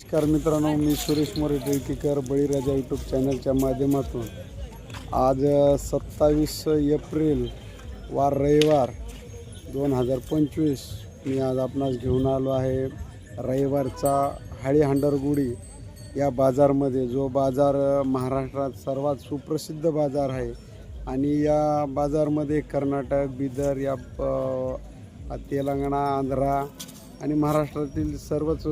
नमस्कार मित्रांनो मी सुरेश मोरे टिळकीकर बळीराजा यूट्यूब चॅनलच्या माध्यमातून. आज सत्तावीस एप्रिल वार रविवार दोन हजार पंचवीस. मी आज आपणास घेऊन आलो आहे रविवारचा हाळी हंडरगुडी या बाजारमध्ये जो बाजार महाराष्ट्रात सर्वात सुप्रसिद्ध बाजार आहे आणि या बाजारमध्ये कर्नाटक बिदर या तेलंगणा आंध्रा आणि महाराष्ट्रातील सर्वच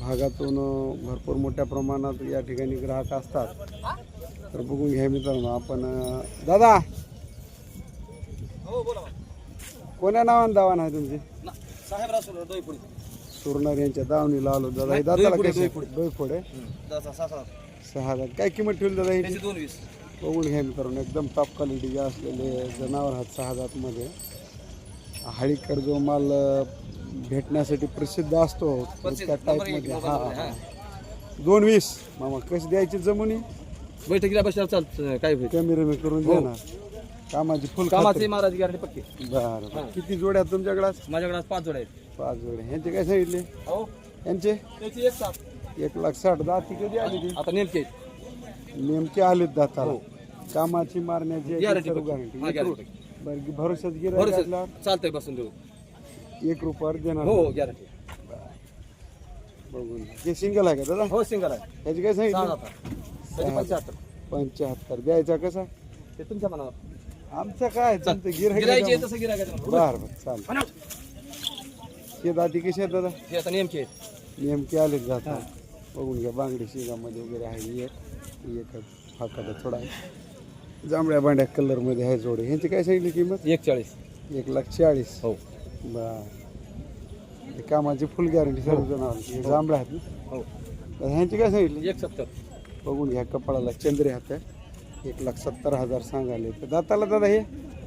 भागातून भरपूर मोठ्या प्रमाणात या ठिकाणी ग्राहक असतात. तर बघून घ्या मित्रांनो आपण दादा! कोण्या नावाने दावा आहे तुमची? सुरणार यांच्या दावणीला आलो. दादा हे दादाला कसे? सहा हजार. काय किंमत ठेवली दादा वीस. बघून घ्या मित्रांनो एकदम टॉप क्वालिटी असलेले जनावर आहेत सहा जातमध्ये. हळीकर जो माल भेटण्यासाठी प्रसिद्ध असतो. त्या टाईपमध्ये हा हा. दोन वीस. मामा कशी द्यायची जमुनी? बैठकीला बसल्यावर चालत काय होईल? कमी रमी करून हो. देणार. कामाची फुल कामाचे महाराज गॅरंटी पक्की. बरं. किती जोड्या आहेत तुमच्याकडे आज? माझ्याकडे आज पाच जोड आहेत. पाच जोड्या. ह्यांचे काय सांगितले? हो. यांचे त्याची एक लाख साठ. दाती कधी आली ती? आता नेमके. नेमके आलेत दाताला. हो. कामाची मारण्याची याची Guarantee सर्व पक्की. हा, बरं गिरायक बरोबर असल्यावर चालतंय बसून देऊ. एक रुपयावर देणार हो गॅरंटी बघून हे सिंगल आहे का दादा? हो सिंगल आहे. ह्याची काय सहा सांगितलं जातात त्याचे पंच्याहत्तर पंच्याहत्तर द्यायचा कसा? ते तुमच्या मनावर. आमचं काय? तुमचं गिरायचे गिरायक तसं गिरायचं बरं बरं चालेल हे कशी आहेत दादा? हे आता नेमके आहेत. नेमके आलेत जाता बघून घ्या बांगडी शिगामध्ये वगैरे आहे एक एक फाकाचा थोडा आहे. जांभळ्या बांड्या कलरमध्ये आहे जोडे. ह्यांची काय सांगितली किंमत? एक चाळीस एक लाख चाळीस. हो. बर. कामाची फुल गॅरंटी सर्व जणांवर हे जांभळ्या आहेत ना? हो. ह्यांची काय सांगितली? एक सत्तर. बघून घ्या कपाळाला चंद्रे हात एक लाख सत्तर हजार सांगाले तर दाताला दादा हे?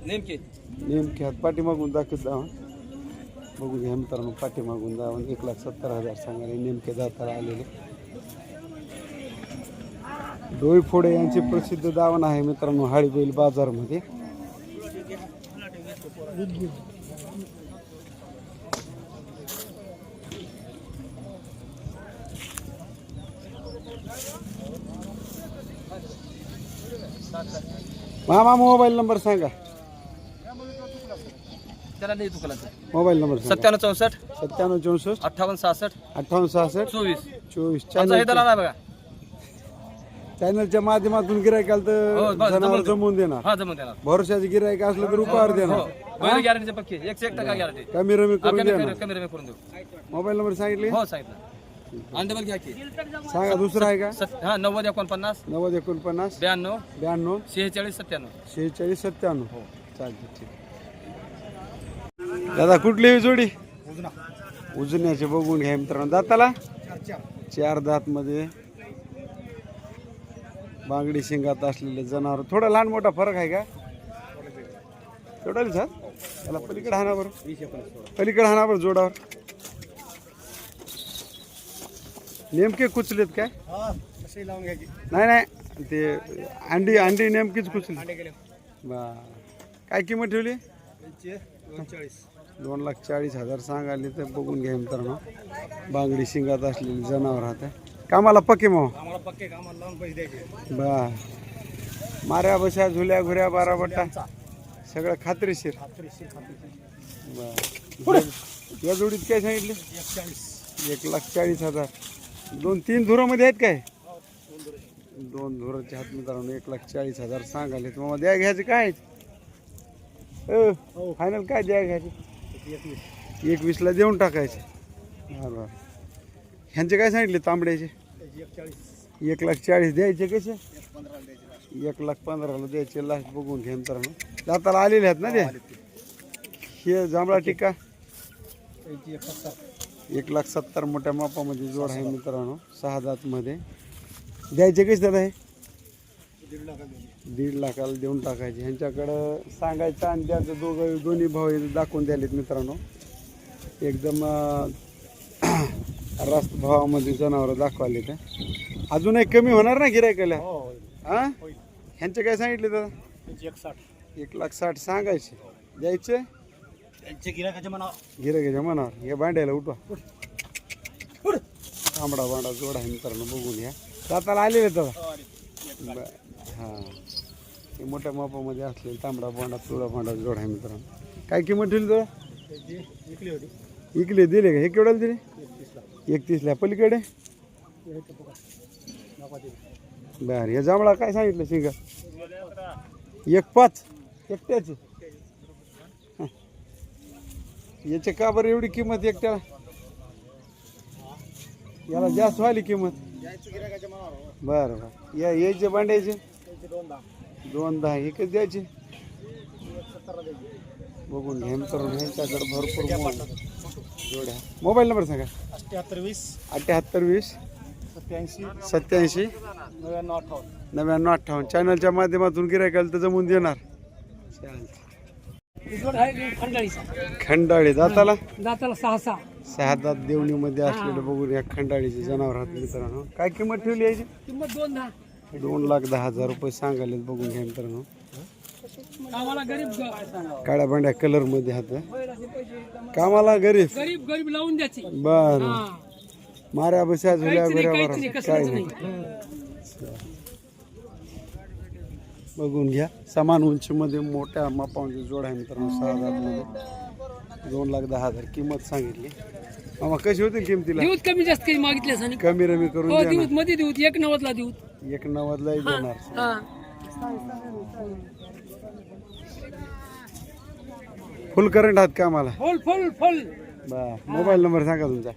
नेमके. नेमके हात पाठीमागून दाखवत जावा बघू घ्या मित्रांनो पाठीमागून जाऊन एक लाख सत्तर हजार सांगाले नेमके दाताला आलेले. डोईफोडे यांचे प्रसिद्ध दावण आहे मित्रांनो हाळीबैल बाजारमध्ये. मामा मोबाईल नंबर सांगा. त्याला नाही दुकानाचं मोबाईल नंबर सांगा. सत्त्याण्णव चौसष्ट. सत्त्याण्णव चौसष्ट. अठ्ठावन्न सहासष्ट. अठ्ठावन्न सहासष्ट. चोवीस. चोवीस. आमचा हे चॅनल दलाल आहे बघा. चॅनलच्या माध्यमातून गिरायकाल हो, तर बस, जनावर जमवून देणार. हा जमून देणार. भरोशाचे गिरायक असलं तर उपहार हो देणार. पहिली गॅरंटी पक्की. एकशे एक टक्का गॅरंटी कमी रमी करून कमी देणार. कमी कमी करून देऊ. मोबाईल नंबर सांगितले? हो सांगितलं. घ्या की. सांगा दुसरा आहे का? सत- हा नव्वद एकोणपन्नास नव्वद एकोणपन्नास ब्याण्णव ब्याण्णव शेहेचाळीस सत्त्याण्णव. शेहेचाळीस सत्त्याण्णव. चालते ठीक. दादा कुठली ही जोडी? उजण्याचे बघून घ्या मित्रांनो. दाताला? चार दात मध्ये बांगडी शिंगात असलेले जनावर. थोडा लहान मोठा फरक आहे का? तेवढाच हा त्याला पलीकडे हाना बरं पलीकडे हाना बरं जोडावर. नेमके कुचलेत काय? नाही नाही ते अंडी अंडी नेमकीच कुचली बा काय किंमत ठेवली? दोन लाख चाळीस हजार सांगाले तर बघून घ्या मित्रांनो. बांगडी शिंगात असलेली जनावर राहते कामाला पक्के मग? बा माऱ्या बशा झुल्या घुऱ्या बारा बट्टा. सगळं खात्रीशीर. बर या जोडीत काय सांगितले? एक लाख चाळीस हजार. दोन तीन धुरामध्ये आहेत काय? दोन धुराच्या हात मित्रांनो एक लाख चाळीस हजार सांगाले तुम्हाला मग द्या घ्यायचे काय? फायनल काय द्या घ्यायचे? एकवीसला देऊन टाकायचे. बरं ह्यांचे काय सांगितले तांबड्याचे? एक लाख चाळीस द्यायचे कसे? एक लाख पंधराला द्यायचे. लास्ट बघून घ्या मित्रांनो. दाताला आलेले आहेत ना ते? हे जांभळा टिका एक लाख सत्तर मोठ्या मापामध्ये जोड आहे मित्रांनो सहा जातमध्ये द्यायचे कसे दादा हे? दीड लाखाला देऊन टाकायचे. ह्यांच्याकडं सांगायचं आणि त्याचं दोघं दोन्ही भाऊ हे दाखवून द्यालेत मित्रांनो. एकदम रास्त भावामध्ये जनावरं दाखवाले ते अजूनही कमी होणार ना गिरायकाला हा ह्यांचे काय सांगितले दादा? एक लाख साठ सांगायचे. द्यायचे? गिराकाच्या मनावर. हे भांड्याला उठवा. तांबडा बांडा जोड आहे मित्रांनो बघून घ्या दाताला आलेले बर. हां. हे मोठ्या मापामध्ये असलेले तांबडा बांडा चुडा बांडा जोड आहे मित्रांनो. काय किंमत ठेवली तुला? इकले दिले का? हे केवढ्याला दिले? एकतीसला. पलीकडे? बर हे जांभळा काय सांगितलं शिंगा? एक पाच. एकट्याचे. याचे का बरं एवढी किंमत एकट्याला? याला जास्त व्हायली किंमत. बरं बरं. या यायचे भांड्याचे? दोन दहा कधी द्यायचे? बघून घ्या मित्रांनो ह्यांच्याकडे भरपूर जोड्या. मोबाईल नंबर सांगा. अठ्ठ्याहत्तर वीस. अठ्ठ्याहत्तर वीस. सत्याऐंशी. सत्याऐंशी. नव्याण्णव अठ्ठावन्न. नव्याण्णव अठ्ठावन्न. चॅनलच्या माध्यमातून गिरायकाला तर जमून देणार. चालतं खंडाळी दाताला? दाताला सहा सहा सहा दात देवणीमध्ये असलेलं बघून या खंडाळीचे जनावर आहात मित्रांनो. काय किंमत ठेवली याची? किंमत दोन दहा. दोन लाख दहा हजार रुपये सांगायले बघून घ्या मित्रांनो. कामाला गरीब ग- काळ्या भांड्या कलरमध्ये हात कामाला गरीब. गरीब गरीब लावून द्यायची. बर. माऱ्या बस्या झुल्या काय. नाही. बघून घ्या. समान उंचीमध्ये मोठ्या मापामध्ये जोड आहे मित्रांनो सहा हजारमध्ये दोन लाख दहा हजार किंमत सांगितली. मामा कशी होतील किमतीला? देऊत कमी जास्त काही मागितले आणि? कमी रमी करून हो द्या देऊत मध्ये देऊत एक नव्वदला देऊत. ना एक नव्वदलाही देणार. हा. फुल करंट आहात का आम्हाला? फुल फुल फुल बर मोबाईल नंबर सांगा तुमचा.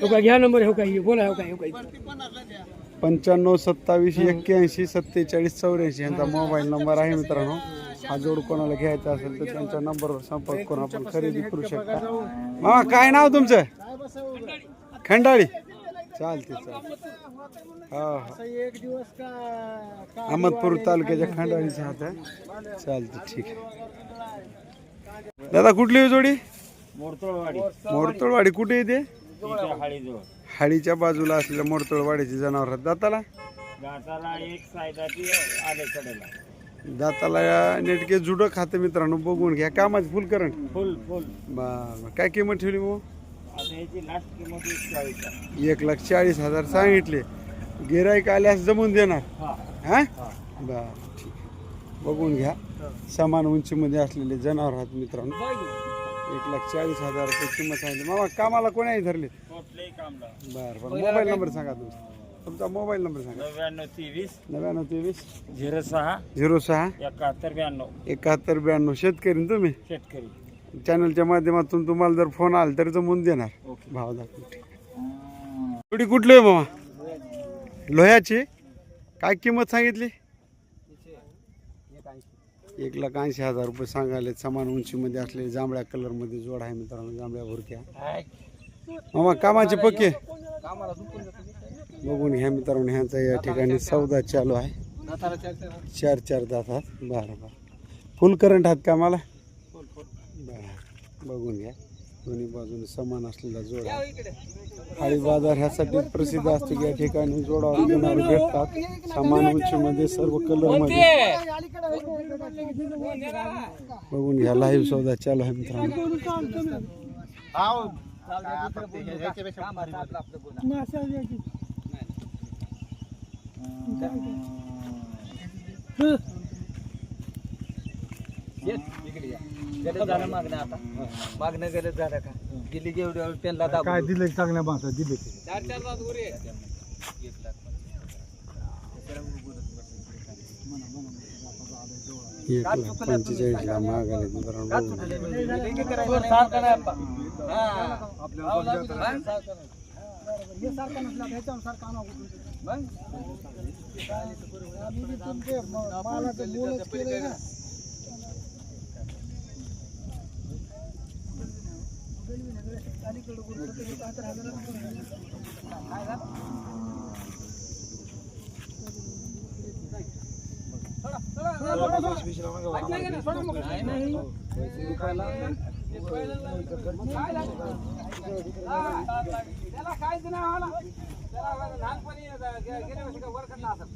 हो का घ्या नंबर हो काय बोला हो काय हो काही पंच्याण्णव सत्तावीस एक्क्याऐंशी सत्तेचाळीस चौऱ्याऐंशी यांचा मोबाईल नंबर आहे मित्रांनो. हा जोड कोणाला घ्यायचा असेल तर त्यांच्या नंबरवर संपर्क करून आपण खरेदी करू शकता. मामा काय नाव तुमचं? खंडाळी. चालते चालते हा हो, हो. अहमदपूर तालुक्याच्या खंडाळीचे हात आहे. चालते ठीक आहे. दादा कुठली जोडी? मोरतोळवाडी. कुठे येते हाळीजवळ. हाडीच्या बाजूला असलेल्या मोरतोळवाडीची जनावर दाताला? घाटाला एक सायदाची दाताला नेटके जुडं खातं मित्रांनो बघून घ्या. कामाची फुल करंट फुल फुल. बरं. काय किंमत ठेवली मग? एक लाख चाळीस हजार सांगितले. गिराईक आल्यास जमून देणार. हा. बरं ठीक. बघून घ्या. समान उंचीमध्ये असलेले जनावर आहात मित्रांनो. एक लाख चाळीस हजार रुपये किंमत सांगितली. मामा कामाला कोणाही धरले? कामला. बरं बरं. Mobile number. सांगा तुमचा तुमचा मोबाईल नंबर सांगा. नव्याण्णव तेवीस. नव्याण्णव तेवीस. झिरो सहा. झिरो सहा. एकाहत्तर ब्याण्णव. एकाहत्तर ब्याण्णव. शेतकरी ना तुम्ही? शेतकरी. चॅनलच्या माध्यमातून तुम्हाला जर फोन आला तर जमून देणार. ओके. भाव दाखवून कुठली आहे मामा? लोह्याची? काय किंमत सांगितली? एक लाख ऐंशी हजार रुपये सांगायले समान उंचीमध्ये असलेले जांभळ्या कलरमध्ये जोड आहे मित्रांनो जांभळ्या भुरक्या. मामा कामाचे पक्के? बघून घ्या मित्रांनो ह्यांचा या ठिकाणी सौदा चालू आहे. चार चार दातात बरं बरं. फुल करंट आहात कामाला बरं बघून घ्या. दोन्ही बाजूने समान असलेला जोड. हाळी बाजार ह्यासाठी प्रसिद्ध असतो की या ठिकाणी जोडावर घेणारे भेटतात. समान उंचीमध्ये सर्व कलरमध्ये बघून घ्या लाईव्ह सौदा चालू आहे मित्रांनो. मागणं गेलं झालं का? गेली एवढ्या त्यांना काय दिले चांगल्या माणसं दिले चार चार वर ये. एक लाख पंचेचाळीसला मागायला मित्रांनो बघून घ्या. सारखं नाही आपा. हा. त्याला काहीच नाही होला. त्याला लहानपणी गे- गेल्या वर्षी वर खाल्ला असेल.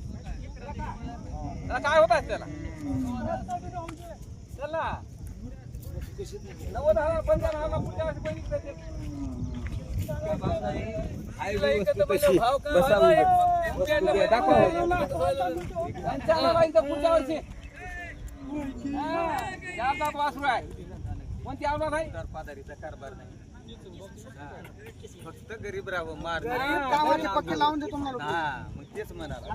त्याला काय होत आहे त्याला चला नव्वद हजार पंचावन्न हजार पुढच्या वर्षी राहायचं पुढच्या वर्षी. हा, वासरू आहे. कोणती आवडत आहे पादारीचा कारभार नाही. फक्त गरीब राहावं मार कामाचे पक्के लावून देतो मला. हा मग तेच म्हणाला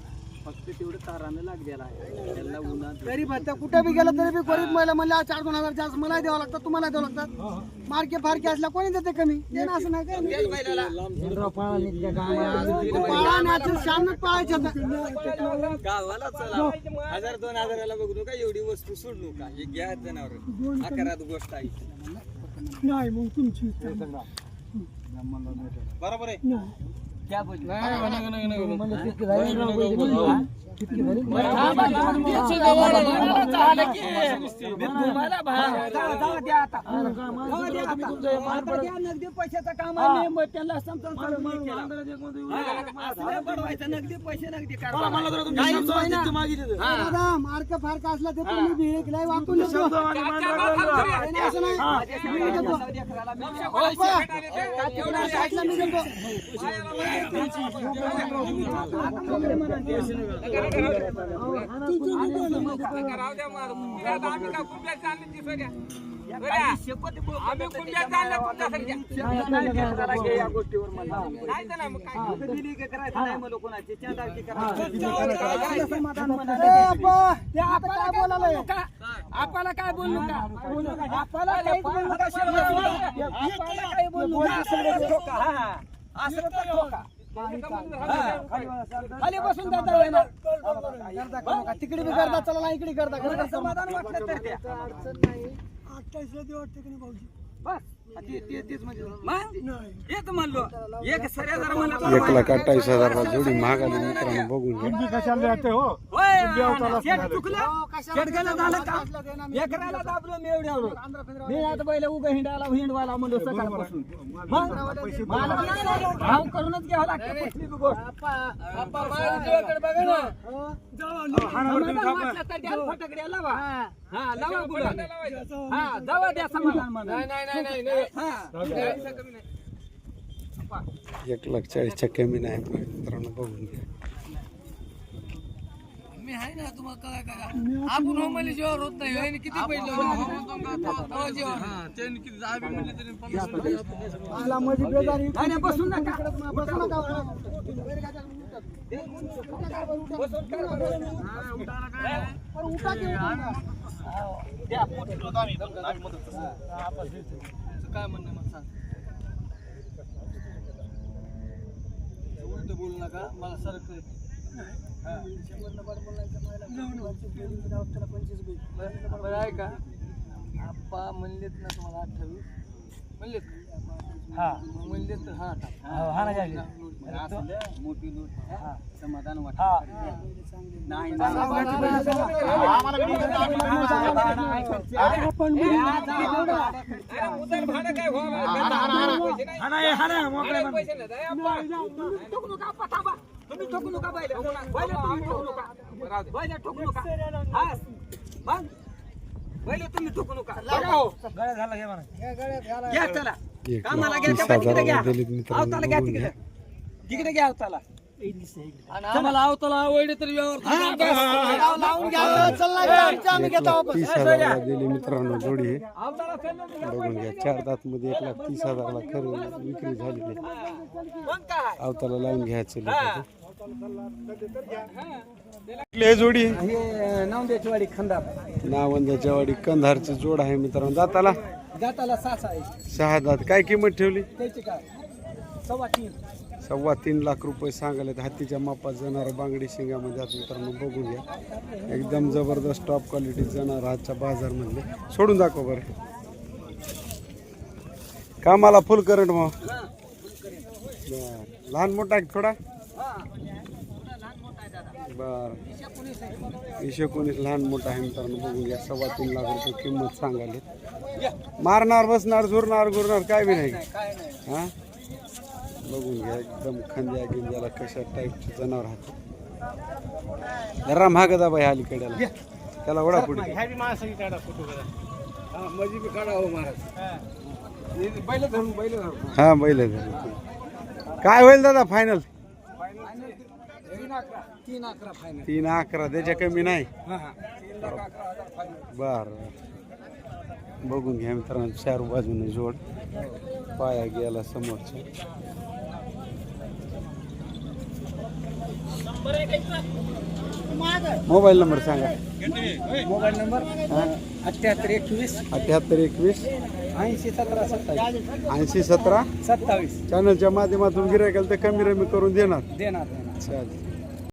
फक्त तेवढं तारानं लागलेला आहे. त्याला उन्हात गरीब आता कुठे बी गेलं तरी बी गरीब महिला म्हणल्या चार दोन हजार जास्त मला द्यावं लागतात तुम्हाला द्यावं लागतात मार्के फारके असल्या कोणी देते कमी? ते ना असं नाही पाळायचं आता. गावाला चला. हजार दोन हजाराला बघू नका एवढी वस्तू सोडू नका. हे घ्या जनावर. आकारात गोष्ट आहे. नाही मग तुमची बरोबर आहे. क्या बोल नगदी पैशाचं काम आहे मग त्यांना समजावून नगदी पैसे नगदी दादा मार्क फार्क असला तर तुम्ही भिळेक एक लय वाकून देतो. असं नाही. मी देतो. आम्ही कुंभ्यात चालले तुमच्यासारख्या. या गोष्टीवर मला नाही मग काय दिली का करायचं नाही मला कोणाची चांदाची? आपल्याला काय बोलू नका आपल्याला काहीच बोलू नका आपल्याला काही बोलू नका हा, हा. असं तर ठोका. हा, खाली बसून जाता. तिकडे बी गर्दा चला ना इकडे गर्दा. गर्दा समाधान वाटते की नाही भाऊजी? बस. ते- ते- तेच म्हणजे. मग? एक म्हणलो. एक सऱ्या जर म्हणलं एक लाख अठ्ठावीस हजारला जोडी महाग आली मित्रांनो बघून घ्या. कशाला जाते हो? उभं हिंडायला हिंडवायला म्हणलो सकाळपासून. भाव करूनच घ्यावं लागतं समाधान हा लावा पुढं. हा जावा द्या समाधान म्हणून. हा. एक लाख चाळीसच्या कमी नाही मित्रांनो बघून घ्या. मी आहे ना तुम्हाला काय काय आपण हो म्हणले जेव्हा होत नाही. होय, आणि किती पैसे हो जेव्हा आला मध्ये बेजारी. नाही, नाही, बसून नका. बसू नका. अरे उठा. की उठा. काय म्हणणं मग सांग. उलट बोलू नका. मला सरक बरं आहे का आप्पा म्हणलेत ना तुम्हाला अठ्ठावीस. म्हणलेत हा. तर हा मोठी नोट समाधान वाटत. नाही उधार भाडं काय व्हावं? पैसे नाही. पैसे नाही. दया बा. तुम्ही ठोकू नका, आप्पा, थांबा. तुम्ही ठोकू नका बैल. बैल तुम्ही ठोकू नका. हा. बघा हो. घ्या चला. एक कामाला लाख घ्या, तीस त्या बाई तिकडे घ्या. हजाराला दिलीत मित्रांनो अवताला घ्या बघून तिकडे. घ्या तिकडे घ्या अवताला. आम्हाला आवताला आवडले तर व्यवहार लावून घ्या चल ना घ्या, आम्ही घेतो वापस. हो, तीस हजाराला दिली मित्रांनो जोडी हे तर बघून घ्या चार दात मध्ये एक लाख तीस हजाराला खरं विक्री झालेली आहे. मग काय? अवताला लावून घ्यायचं हे जोडी हे नांदेडची वाडी खंडार नावंदाच्या वाडी कंधारची जोड आहे मित्रांनो. दाताला? जाताला सास आहे सहा दात. काय किंमत ठेवली? त्याची काय? सव्वा तीन. सव्वा तीन लाख रुपये सांगायला हत्तीच्या मापात जाणार बांगडी शिंगामध्ये आत मित्रांनो बघून घ्या. एकदम जबरदस्त टॉप क्वालिटी जाणार आजच्या बाजारमधले. सोडून दाखव बरं. कामाला फुल करंट मग. लहान मोठा थोडा? बर. एकशे एकोणीस लहान मोठा आहे मित्रांनो बघून घ्या. सव्वा तीन लाख रुपये किंमत सांगाली मारणार बसणार झुरणार गुरणार काय बी नाही. हा? बघून घ्या एकदम खंद्या गिंद्याला कशा टाईपचे जनावर आहेत जरा महाग जा बाई अलीकड्याला त्याला ओढा पुढे हा बैल काय होईल दादा फायनल तीन अकरा फायनल तीन अकरा त्याच्या कमी नाही. बर. बघून घ्या मित्रांनो चार बाजूने जोड. पाया गेला समोरच्या मोबाईल नंबर सांगा. Mobile number? अठ्याहत्तर एकवीस. अठ्याहत्तर एकवीस. ऐंशी सतरा सत्तावीस. ऐंशी सतरा. सत्तावीस. चॅनलच्या माध्यमातून गिरायकाला तर कमी रमी करून देणार. देणार देणार. चालेल.